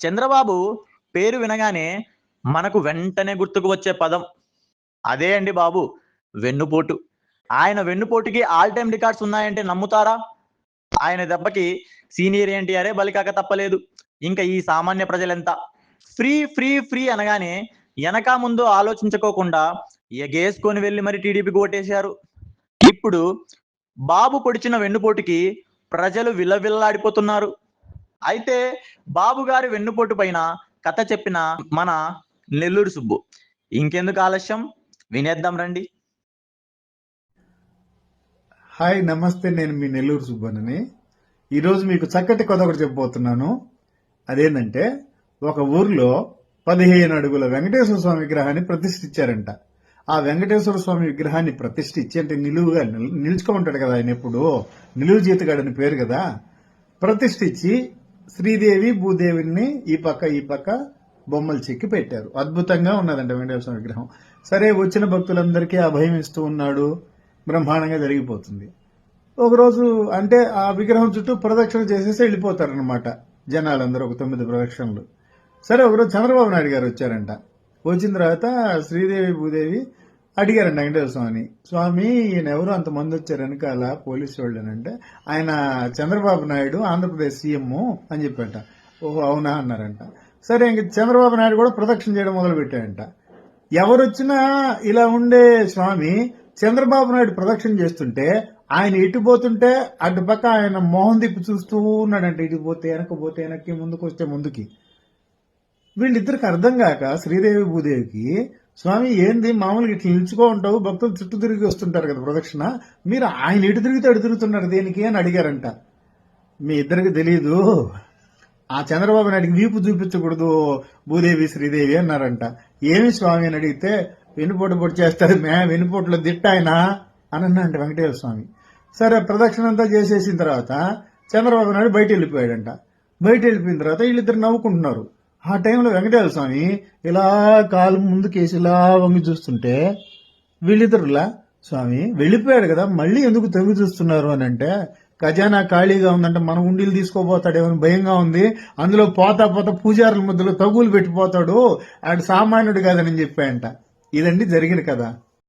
చంద్రబాబు పేరు వినగానే మనకు వెంటనే గుర్తుకు వచ్చే పదం. అదే అండి బాబు వెన్నుపోటు. ఆయన వెన్నుపోటుకి ఆల్ టైమ్ రికార్డ్స్ ఉన్నాయంటే నమ్ముతారా? ఆయన దెబ్బకి సీనియర్ ఎన్టీఆరే బలికాక తప్పలేదు. ఇంకా ఈ సామాన్య ప్రజలెంత? ఫ్రీ ఫ్రీ ఫ్రీ అనగానే వెనక ముందు ఆలోచించుకోకుండా ఎగేసుకొని వెళ్ళి మరి టీడీపీకి ఓటేశారు. ఇప్పుడు బాబు పొడిచిన వెన్నుపోటుకి ప్రజలు విల్లవిల్లాడిపోతున్నారు అయితే బాబు గారి వెన్నుపోటు పైన కథ చెప్పిన మన నెల్లూరు సుబ్బు. ఇంకెందుకు ఆలస్యం? వినేద్దాం రండి. హాయ్ నమస్తే. నేను మీ నెల్లూరు సుబ్బనని. ఈరోజు మీకు చక్కటి కథ ఒకటి చెప్పబోతున్నాను. అదేంటంటే ఒక ఊర్లో పదిహేను అడుగుల వెంకటేశ్వర స్వామి విగ్రహాన్ని ప్రతిష్ఠించారంట. ఆ వెంకటేశ్వర స్వామి విగ్రహాన్ని ప్రతిష్ఠించి అంటే నిలువుగా నిల్- నిలుచుకో ఉంటాడు కదా ఆయన ఎప్పుడు. నిలువు జీతగాడని పేరు కదా. ప్రతిష్ఠించి శ్రీదేవి భూదేవిని ఈ పక్క ఈ పక్క బొమ్మలు చెక్కి పెట్టారు. అద్భుతంగా ఉన్నదంట వెంకటేశ్వర విగ్రహం. సరే వచ్చిన భక్తులందరికీ అభయం ఇస్తూ ఉన్నాడు. బ్రహ్మాండంగా జరిగిపోతుంది. ఒకరోజు అంటే ఆ విగ్రహం చుట్టూ ప్రదక్షిణ చేసేసి వెళ్ళిపోతారనమాట జనాలందరూ ఒక తొమ్మిది ప్రదక్షిణలు. సరే ఒకరోజు చంద్రబాబు నాయుడు గారు వచ్చారంట. వచ్చిన తర్వాత శ్రీదేవి భూదేవి అడిగారంట వెంకటేశ్వర స్వామిని స్వామి ఈయన ఎవరు? అంతమంది వచ్చారు వెనకాల పోలీసు వాళ్ళనంటే ఆయన చంద్రబాబు నాయుడు ఆంధ్రప్రదేశ్ సీఎం అని చెప్పంట. ఓహో అవునా? అన్నారంట. సరే ఇంక చంద్రబాబు నాయుడు కూడా ప్రదక్షిణ చేయడం మొదలు పెట్టాడంట ఎవరొచ్చినా ఇలా ఉండే స్వామి చంద్రబాబు నాయుడు ప్రదక్షిణ చేస్తుంటే ఆయన ఇటు పోతుంటే అటు పక్క ఆయన మోహన్ దిప్పు చూస్తూ ఉన్నాడంట. ఇటు పోతే వెనక పోతే వెనక్కి ముందుకు వస్తే ముందుకి. వీళ్ళిద్దరికి అర్థం కాక శ్రీదేవి భూదేవికి స్వామి ఏంది? మామూలుగా ఇట్లా నిలుచుకో ఉంటావు భక్తులు చుట్టూ తిరిగి వస్తుంటారు కదా ప్రదక్షిణ. మీరు ఆయన ఇటు తిరిగితే అటు తిరుగుతున్నారు దేనికి అని అడిగారంట. మీ ఇద్దరికి తెలియదు ఆ చంద్రబాబు నాయుడికి వీపు చూపించకూడదు భూదేవి శ్రీదేవి అన్నారంట. ఏమి స్వామి అని అడిగితే వెనుపోటు పొడి చేస్తారు మే వెనుపోట్లో దిట్ట అని అన్నాడంట వెంకటేశ్వర స్వామి. సరే ప్రదక్షిణ అంతా చేసేసిన తర్వాత చంద్రబాబు నాయుడు బయట వెళ్ళిపోయాడంట. బయట వెళ్ళిపోయిన తర్వాత వీళ్ళిద్దరు నవ్వుకుంటున్నారు. ఆ టైంలో వెంకటేశ్వర స్వామి ఇలా కాలు ముందుకేసి ఇలా వంగి చూస్తుంటే వీళ్ళిద్దరులా స్వామి వెళ్ళిపోయాడు కదా మళ్ళీ ఎందుకు తొంగి చూస్తున్నారు? అని అంటే ఖజానా ఖాళీగా ఉందంటే మన ఉండీలు తీసుకోపోతాడేమో భయంగా ఉంది. అందులో పోతా పోతా పూజారుల మధ్యలో తగులు పెట్టిపోతాడు. ఆడు సామాన్యుడు కాదని చెప్పాయంట ఇదండి జరిగిన కదా